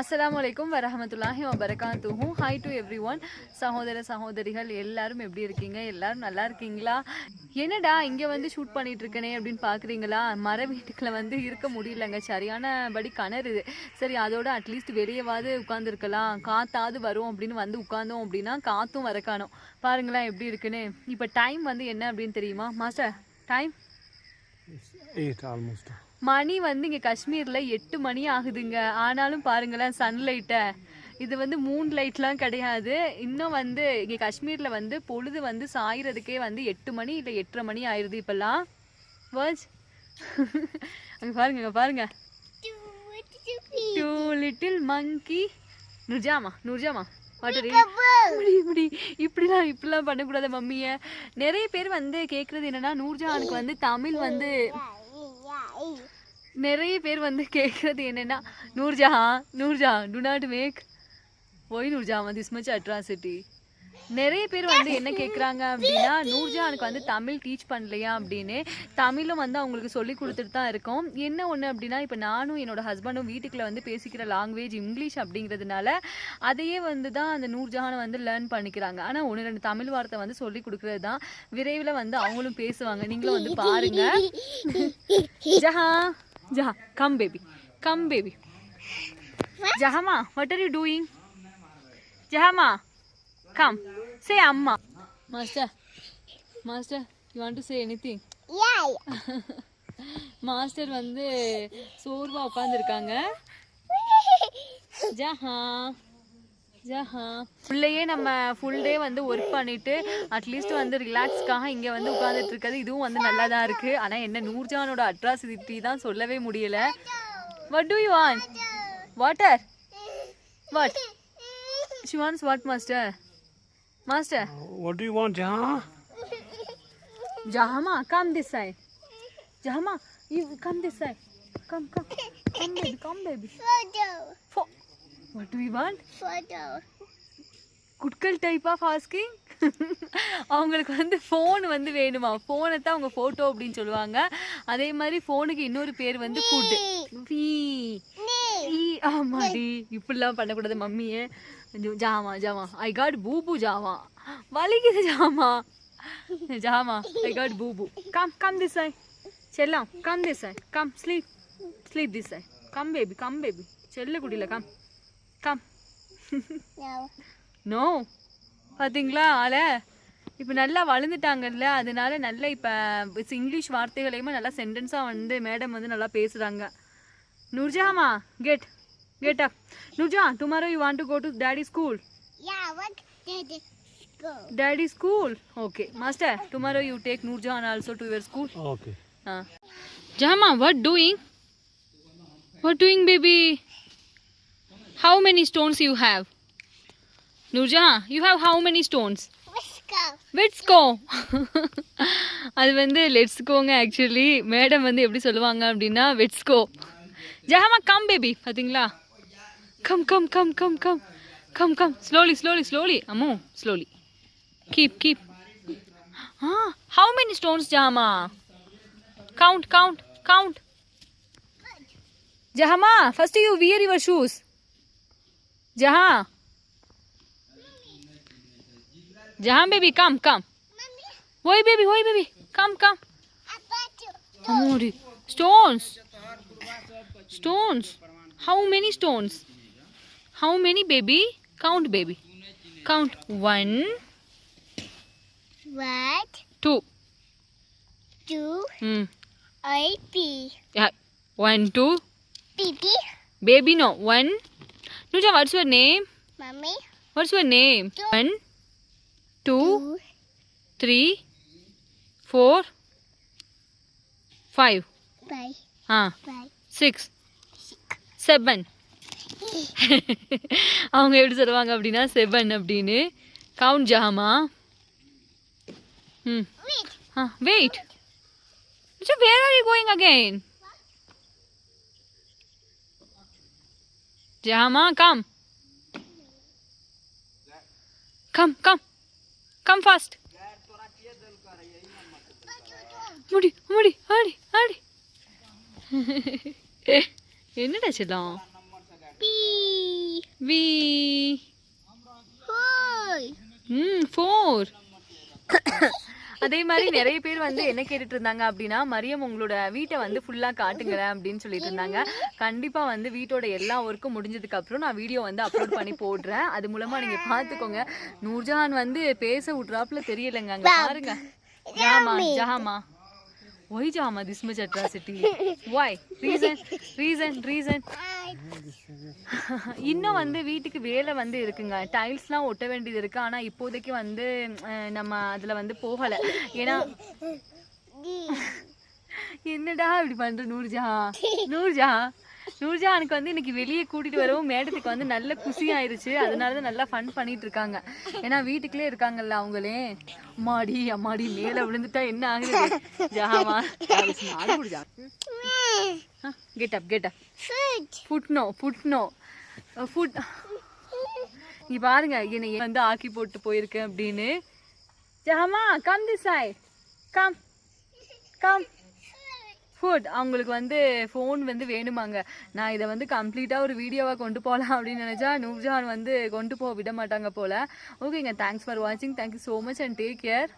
அஸ்லாம் வலைக்கும் வரமத்துல்லாஹி வரகாத்துஹும் ஹாய் டு எவ்ரி ஒன் சகோதர சகோதரிகள் எல்லாரும் எப்படி இருக்கீங்க? எல்லாரும் நல்லா இருக்கீங்களா? என்னடா இங்கே வந்து ஷூட் பண்ணிட்டு இருக்கனே அப்படின்னு பார்க்குறீங்களா மர வீட்டுக்குள்ள வந்து இருக்க முடியலங்க. சரியான படி கணருது சரி அதோட அட்லீஸ்ட் வெளியேவாது உட்காந்துருக்கலாம் காத்தாவது வரும் அப்படின்னு வந்து உட்காந்தோம் அப்படின்னா காற்றும் வர காணோம் பாருங்களேன் எப்படி இருக்குன்னு. இப்போ டைம் வந்து என்ன அப்படின்னு தெரியுமா? மாஸ்டர் டைம் மணி வந்து இங்கே காஷ்மீரில் எட்டு மணி ஆகுதுங்க. ஆனாலும் பாருங்களேன் சன்லைட்டை இது வந்து மூன் லைட்லாம் கிடையாது. இன்னும் வந்து இங்கே காஷ்மீரில் வந்து பொழுது வந்து சாயறதுக்கே வந்து எட்டு மணி இல்லை எட்டரை மணி ஆயிடுது இப்போல்லாம். வேர்ஸ் அங்கே பாருங்க அங்கே பாருங்க. Two little monkey Noorjama Noorjama. Water இப்படி இப்படி இப்படிலாம் இப்படிலாம் பண்ணக்கூடாது மம்மியை. நிறைய பேர் வந்து கேட்குறது என்னன்னா நூர்ஜஹானுக்கு வந்து தமிழ் வந்து நிறைய பேர் வந்து கேட்குறது என்னன்னா Noorjahan Noorjahan do not make why Noorjahan this much atrocity நிறைய பேர் வந்து என்ன கேட்குறாங்க அப்படின்னா நூர்ஜஹானுக்கு வந்து தமிழ் டீச் பண்ணலையா அப்படின்னு. தமிழும் வந்து அவங்களுக்கு சொல்லி கொடுத்துட்டு தான் இருக்கோம். என்ன ஒன்று அப்படின்னா இப்போ நானும் என்னோட ஹஸ்பண்டும் வீட்டுக்குள்ள வந்து பேசிக்கிற லாங்குவேஜ் இங்கிலீஷ் அப்படிங்கிறதுனால அதையே வந்து தான் அந்த நூர்ஜஹானை வந்து லேர்ன் பண்ணிக்கிறாங்க. ஆனால் ஒன்று ரெண்டு தமிழ் வார்த்தை வந்து சொல்லி கொடுக்குறது தான். விரைவில் வந்து அவங்களும் பேசுவாங்க. நீங்களும் வந்து பாருங்க. Jaha Jaha come baby come baby Jahama what are you doing Jahama. Come say அம்மா master master you want to say anything master வந்து சோர்வா உட்காந்துருக்காங்க ஜஹா. ஜஹா. ஃபுல்லையே நம்ம ஃபுல் டே வந்து ஒர்க் பண்ணிட்டு அட்லீஸ்ட் வந்து ரிலாக்ஸ்க்காக இங்கே வந்து உட்காந்துட்டு இருக்கிறது இதுவும் வந்து நல்லா தான் இருக்கு. ஆனால் என்ன நூர்ஜானோட அட்ராசிட்டி தான் சொல்லவே முடியல. What do you want water what she wants what master master Uh, what do you want, Jahan? Jahama, come this side. Jahama, you come this side. Come, come. Come, baby, come, baby. Fo- what do you want? குட்கல் type of asking அவங்களுக்கு வந்து phone வந்து வேணுமா ஃபோனை தான் அவங்க photo அப்படின்னு சொல்லுவாங்க அதே மாதிரி ஃபோனுக்கு இன்னொரு பேர் வந்து ஃபுட்டு ஆமாடி இப்படிலாம் பண்ணக்கூடாது மம்மியே ஜாமா ஜாமா ஐ காட் பூபு ஜாமா வலிக்குது ஜாமா ஜாமா ஐ காட் பூபு கம் கம் திஸ் ஐ செல்லாம் come this I come sleep sleep this I come baby come baby செல்ல குடியில் கம் கம் நோ பார்த்தீங்களா ஆள இப்போ நல்லா வளர்ந்துட்டாங்கல்ல அதனால நல்லா இப்போ இங்கிலீஷ் வார்த்தைகளையுமே நல்லா சென்டென்ஸாக வந்து மேடம் வந்து நல்லா பேசுகிறாங்க Noorjama get get up Noorja tomorrow you want to go to daddy school daddy school okay master tomorrow you take Noorjan also to your school Okay. Ah. Jama, what doing? What doing, baby? How many stones you have? Nurjahan, you have how many stones? Let's go. அது வந்து let's கோங்க actually madam வந்து எப்படி சொல்லுவாங்க அப்படின்னா let's go Jahama come baby பார்த்தீங்களா come come come come come come come slowly slowly slowly அம்மோ slowly keep keep ah how many stones Jahama Count, count, count. Jahama, first you wear your shoes. Jaha. Jahan baby, come, come. Oi baby, oi baby, come, come. Amori. Stones. Stones. How many stones? How many baby? Count baby. Count. One, What two. do Hmm. I be? Yeah. One, two. Baby, Baby, no. One. Nuja, what's your name? mommy, What's your name? One, two, two, three, four, five. Five. five, Ah, five, six, seven. அவங்க எப்படி சொல்லுவாங்க அப்படின்னா seven அப்படின்னு. Count Jama. ம். Wait, ah wait where are you going again Jama come come come come fast முடி முடி ஆடி ஆடி என்னடா செல்லம்? P. We Four. ஃபோர் அதே மாதிரி நிறைய பேர் வந்து என்ன கேட்டுட்டு இருந்தாங்க அப்படின்னா மரியம் உங்களோட வீட்டை வந்து ஃபுல்லா காட்டுங்களேன் அப்படின்னு சொல்லிட்டு இருந்தாங்க கண்டிப்பா வந்து வீட்டோட எல்லா ஒர்க்கும் முடிஞ்சதுக்கு அப்புறம் நான் வீடியோ வந்து அப்லோட் பண்ணி போடுறேன். அது மூலமா நீங்க பாத்துக்கோங்க. நூர்ஜஹான் வந்து பேச விட்றாப்புல தெரியலங்க அங்க பாருங்க. Jama Jahama why Jama this much atrocity why reason reason reason இன்னும் வந்து வீட்டுக்கு வேலை வந்து இருக்குங்க டைல்ஸ்லாம் ஒட்ட வேண்டியது இருக்கு ஆனா இப்போதைக்கு வந்து நம்ம அதில் வந்து போகலை ஏன்னா என்னடா இப்படி பண்ற நூர்ஜா நூர்ஜா நூர்ஜானுக்கு வந்து இன்னைக்கு வெளியே கூட்டிட்டு வரவும் மேடத்துக்கு வந்து நல்ல குஷி ஆயிருச்சு அதனாலதான் நல்லா ஃபன் பண்ணிட்டு இருக்காங்க ஏன்னா வீட்டுக்குள்ளே இருக்காங்கல்ல அவங்களே அம்மாடி அம்மாடி மேல விழுந்துட்டா என்ன ஆகுது ஜஹாமா நாடு குடிஜா get up get up Food. ஃபுட்னோ ஃபுட்னோ ஃபுட் நீ பாருங்க என்னை வந்து ஆக்கி போட்டு போயிருக்கேன் அப்படின்னு. Jahama come this side come come food அவங்களுக்கு வந்து ஃபோன் வந்து வேணுமாங்க. நான் இதை வந்து கம்ப்ளீட்டாக ஒரு வீடியோவாக கொண்டு போகலாம் அப்படின்னு நினச்சா நூர்ஜஹான் வந்து கொண்டு போக விட மாட்டாங்க போல். ஓகேங்க தேங்க்ஸ் ஃபார் வாட்சிங் thank you so much and take care